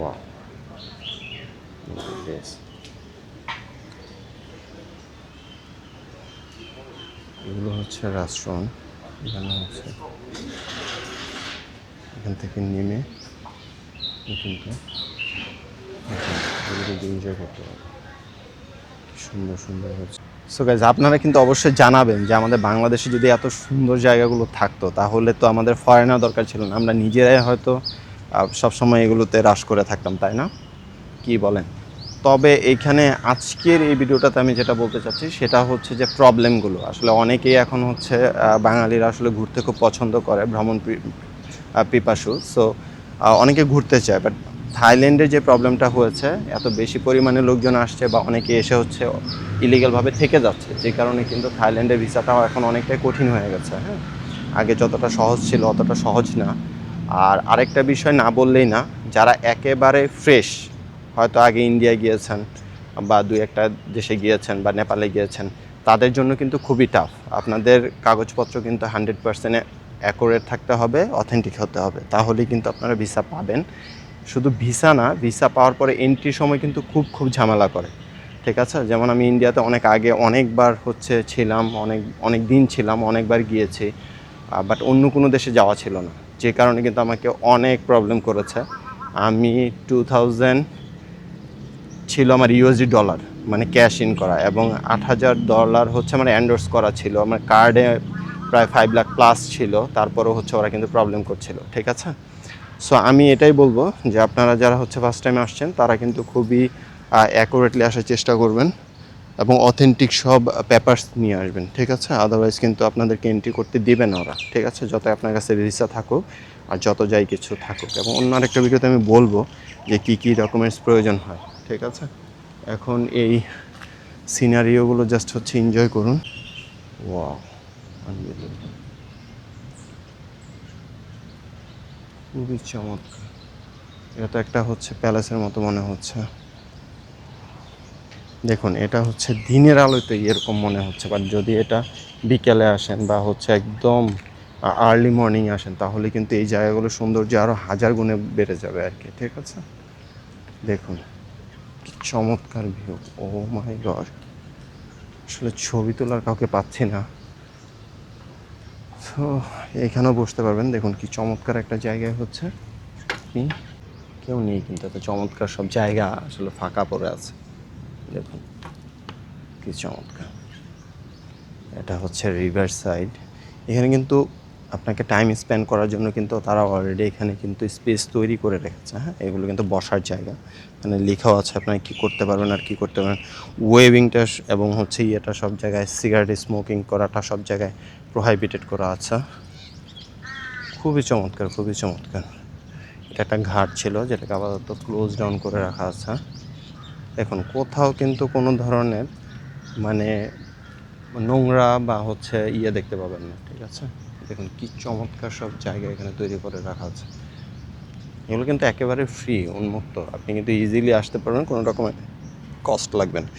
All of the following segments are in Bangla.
Wow. Look at this. এগুলো হচ্ছে রেস্টুরেন্ট এখানে হচ্ছে এখান থেকে নেমে এনজয় করতে পারবে সুন্দর সুন্দর হচ্ছে সো গাইজ আপনারা কিন্তু অবশ্যই জানাবেন যে আমাদের বাংলাদেশে যদি এত সুন্দর জায়গাগুলো থাকতো, তাহলে তো আমাদের ফরেনার দরকার ছিল না আমরা নিজেরাই হয়তো সবসময় এগুলোতে রাশ করে থাকতাম, তাই না? কি বলেন? তবে এইখানে আজকের এই ভিডিওটাতে আমি যেটা বলতে চাচ্ছি, সেটা হচ্ছে যে প্রবলেমগুলো আসলে অনেকেই এখন হচ্ছে বাঙালিরা আসলে ঘুরতে খুব পছন্দ করে ভ্রমণ পিপাসু। সো অনেকে ঘুরতে চায় বাট থাইল্যান্ডে যে প্রবলেমটা হয়েছে, এত বেশি পরিমাণে লোকজন আসছে বা অনেকে এসে হচ্ছে ইলিগালভাবে থেকে যাচ্ছে, যে কারণে কিন্তু থাইল্যান্ডের ভিসাটাও এখন অনেকটাই কঠিন হয়ে গেছে হ্যাঁ? আগে যতটা সহজ ছিল, অতটা সহজ না। আর আরেকটা বিষয় না বললেই না, যারা একেবারে ফ্রেশ, হয়তো আগে ইন্ডিয়া গিয়েছেন বা দুই একটা দেশে গিয়েছেন বা নেপালে গিয়েছেন, তাদের জন্য কিন্তু খুবই টাফ আপনাদের কাগজপত্র কিন্তু হান্ড্রেড পার্সেন্টে অ্যাকোরেট থাকতে হবে অথেন্টিক হতে হবে। তাহলেই কিন্তু আপনারা ভিসা পাবেন। শুধু ভিসা না ভিসা পাওয়ার পরে এন্ট্রির সময় কিন্তু খুব খুব ঝামেলা করে। ঠিক আছে? যেমন আমি ইন্ডিয়াতে অনেক আগে অনেকবার হচ্ছে ছিলাম, অনেক অনেক দিন ছিলাম, অনেকবার গিয়েছি বাট অন্য কোনো দেশে যাওয়া ছিল না। যে কারণে কিন্তু আমাকে অনেক প্রবলেম করেছে। আমি টু থাউজেন্ড ছিল আমার ইউএসডি ডলার মানে ক্যাশ ইন করা এবং আট হাজার ডলার হচ্ছে আমার অ্যান্ডোর্স করা ছিল। আমার কার্ডে প্রায় ফাইভ লাখ প্লাস ছিল, তারপরেও হচ্ছে ওরা কিন্তু প্রবলেম করছিল, ঠিক আছে? সো আমি এটাই বলব যে আপনারা যারা হচ্ছে ফার্স্ট টাইম আসছেন, তারা কিন্তু খুবই অ্যাকুরেটলি আসার চেষ্টা করবেন। এবং অথেন্টিক সব পেপারস নিয়ে আসবেন, ঠিক আছে? আদারওয়াইজ কিন্তু আপনাদেরকে এন্ট্রি করতে দিবে না ওরা, ঠিক আছে? যত আপনার কাছে ভিসা থাকুক আর যত যাই কিছু থাকুক। এবং অন্য আরেকটা ভিডিওতে আমি বলব যে কী কী ডকুমেন্টস প্রয়োজন হয়, ঠিক আছে? এখন এই সিনারিওগুলো জাস্ট হচ্ছে এনজয় করুন। ওয়াও খুবই চমৎকার। এটা তো একটা হচ্ছে প্যালেসের মতো মনে হচ্ছে। দেখুন, এটা হচ্ছে দিনের আলোতে এরকম মনে হচ্ছে বাট যদি এটা বিকেলে আসেন বা হচ্ছে একদম আর্লি মর্নিং আসেন, তাহলে কিন্তু এই জায়গাগুলো সৌন্দর্য আরও হাজার গুণে বেড়ে যাবে আর কি, ঠিক আছে? দেখুন চমৎকার ভিউ ও মাই গড আসলে ছবি তোলার কাউকে পাচ্ছি না। তো এখানেও বসতে পারবেন, দেখুন কি চমৎকার একটা জায়গায় হচ্ছে। কি কেউ নেই কিন্তু এত চমৎকার সব জায়গা আসলে ফাঁকা পড়ে আছে। দেখুন, কি চমৎকার। এটা হচ্ছে রিভার সাইড এখানে কিন্তু আপনাকে টাইম স্পেন্ড করার জন্য কিন্তু তারা অলরেডি এখানে কিন্তু স্পেস তৈরি করে রেখেছে হ্যাঁ? এগুলো কিন্তু বসার জায়গা। মানে লেখাও আছে আপনারা কী করতে পারবেন আর কী করতে পারবেন। ওয়েভিংটা এবং হচ্ছে ইয়েটা সব জায়গায় সিগারেট স্মোকিং করাটা সব জায়গায় প্রোহাইবিটেড করা আছে। খুবই চমৎকার খুবই চমৎকার। এটা একটা ঘাট ছিল, যেটাকে আপাতত ক্লোজ ডাউন করে রাখা আছে। দেখুন কোথাও কিন্তু কোনো ধরনের মানে নোংরা বা হচ্ছে ইয়ে দেখতে পাবেন না, ঠিক আছে? দেখুন কি চমৎকার সব জায়গা এখানে তৈরি করে রাখা আছে। এগুলো কিন্তু একেবারে ফ্রি উন্মুক্ত। আপনি কিন্তু ইজিলি আসতে পারবেন, কোনো রকমের কস্ট লাগবে না।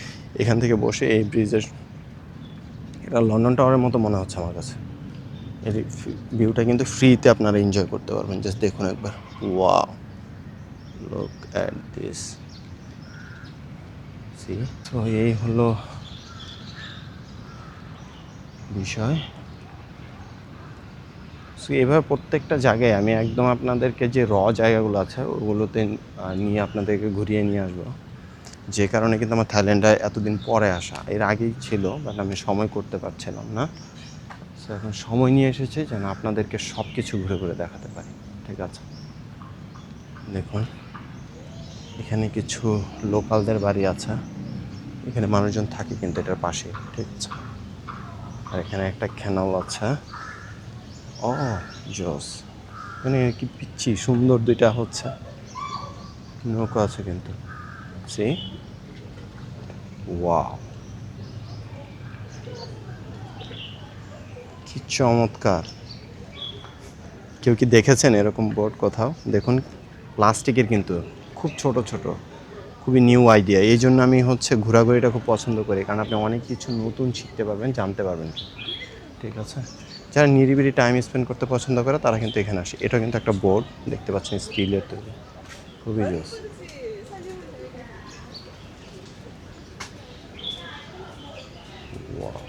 এখান থেকে বসে এই ব্রিজের এটা লন্ডন টাওয়ারের মতো মনে হচ্ছে আমার কাছে। এর ভিউটা কিন্তু ফ্রিতে আপনারা এনজয় করতে পারবেন। জাস্ট দেখুন একবার। Wow look at this sea তো এই হলো বিষয়। সো এভাবে প্রত্যেকটা জায়গায় আমি একদম আপনাদেরকে যে র জায়গাগুলো আছে, ওগুলোতে নিয়ে আপনাদেরকে ঘুরিয়ে নিয়ে আসব। যে কারণে কিন্তু আমার থাইল্যান্ডে এতদিন পরে আসা। এর আগেই ছিল বাট আমি সময় করতে পারছিলাম না। সো এখন সময় নিয়ে এসেছে যেন আপনাদেরকে সব কিছু ঘুরে ঘুরে দেখাতে পারি। ঠিক আছে? দেখুন। এখানে কিছু লোকালদের বাড়ি আছে। এখানে মানুষজন থাকে কিন্তু এটার পাশে, ঠিক আছে? আর এখানে একটা খ্যানাল আছে। ও, জোস। এখানে কি পিচ্ছি, সুন্দর দুইটা হচ্ছে। নৌকা আছে কিন্তু। সি? ওয়াও। কি চমৎকার। কেউ কি দেখেছেন এরকম বোর্ড কোথাও? দেখুন, প্লাস্টিকের কিন্তু, খুব ছোট ছোট। খুবই নিউ আইডিয়া এই জন্য আমি হচ্ছে ঘোরাঘুরিটা খুব পছন্দ করি। কারণ আপনি অনেক কিছু নতুন শিখতে পারবেন জানতে পারবেন। ঠিক আছে। যারা নিরিবিলি টাইম স্পেন্ড করতে পছন্দ করে তারা কিন্তু এখানে আসে। এটা কিন্তু একটা বোর্ড দেখতে পাচ্ছেন স্টিলের তৈরি। খুবই জোস Wow.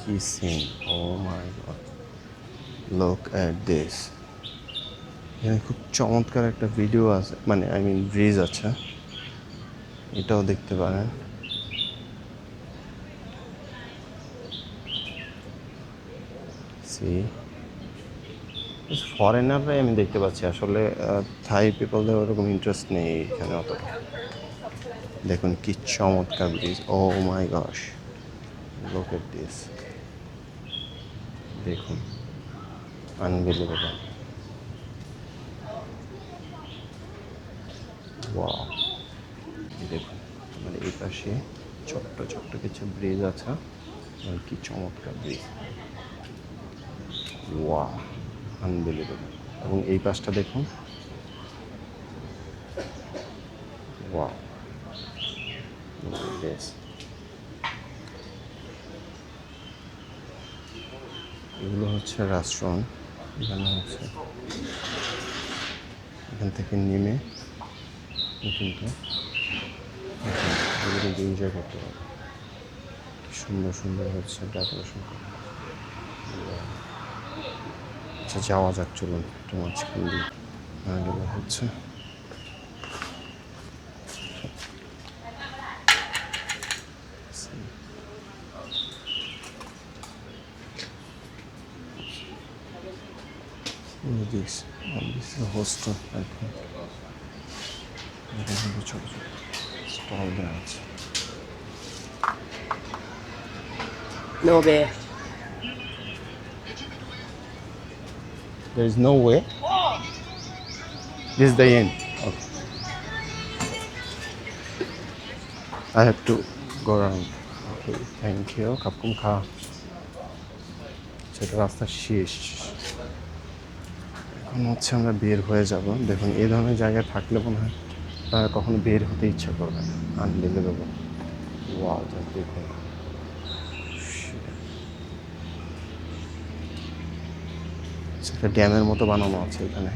কি scene oh my god look this এখানে খুব চমৎকার একটা ভিডিও আছে মানে আই মিন ব্রিজ আছে। এটাও দেখতে পারেন। সি ফরেনাররাই আমি দেখতে পাচ্ছি। আসলে থাই পিপলদের ওরকম ইন্টারেস্ট নেই এখানে অতটা। দেখুন কি চমৎকার ব্রিজ ও মাই গশ লোক এট দেখুন। আনবিলিভেবল দেখুন মানে এই পাশে ছোট্ট ছোট্ট কিছু ব্রিজ আছে। আর কি চমৎকার ব্রিজ। ওয়া আনবিলিভেবল এবং এই পাশটা দেখুন। ওয়া বেশ। এগুলো হচ্ছে রেস্টুরেন্ট এখানে হচ্ছে, এখান থেকে নেমে এগুলো এনজয় করতে পারবে সুন্দর সুন্দর হচ্ছে ডেকোরেশন আচ্ছা যাওয়া যাক চলুন। একটু মাঝখান দিয়ে। হচ্ছে। This. Oh, this hostel, I think. এখানে কিন্তু ছোট ছোট স্টল দেওয়া আছে No. There is no way. This is the end. Okay. I have to go around. Okay, thank you. কাপুম খা সেটা রাস্তা শেষ এখন হচ্ছে আমরা বের হয়ে যাব দেখুন এই ধরনের জায়গায় থাকলে মনে হয় তারা কখনো বের হতে ইচ্ছা করবে না। আনবিলিভেবল ওয়াও জাস্ট দেখুন সেটা ড্যামের মতো বানানো আছে এখানে।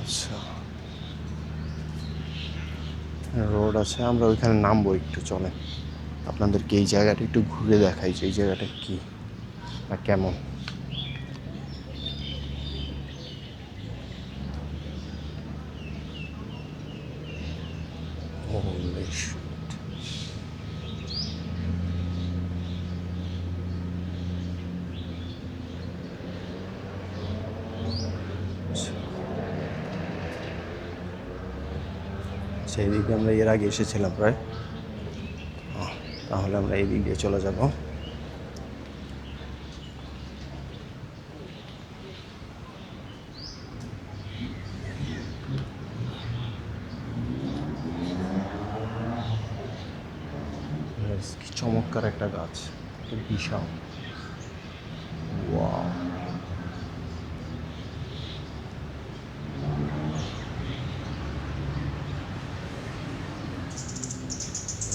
আচ্ছা। রোড আছে, আমরা ওইখানে নামবো একটু চলে আপনাদেরকে এই জায়গাটা একটু ঘুরে দেখাই যে এই জায়গাটা কি বা কেমন। সেই দিকে আমরা এর আগে এসেছিলাম প্রায়। তাহলে আমরা এই দিক দিয়ে চলে যাব। চমৎকার একটা গাছ বিশাল। ওয়াও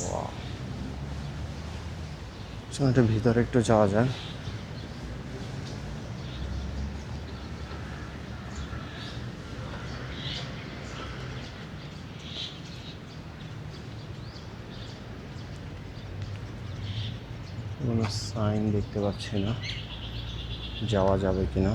ওয়াও চলুন একটু ভিতরে একটু যাওয়া যায় কোনো সাইন দেখতে পাচ্ছি না। যাওয়া যাবে কিনা?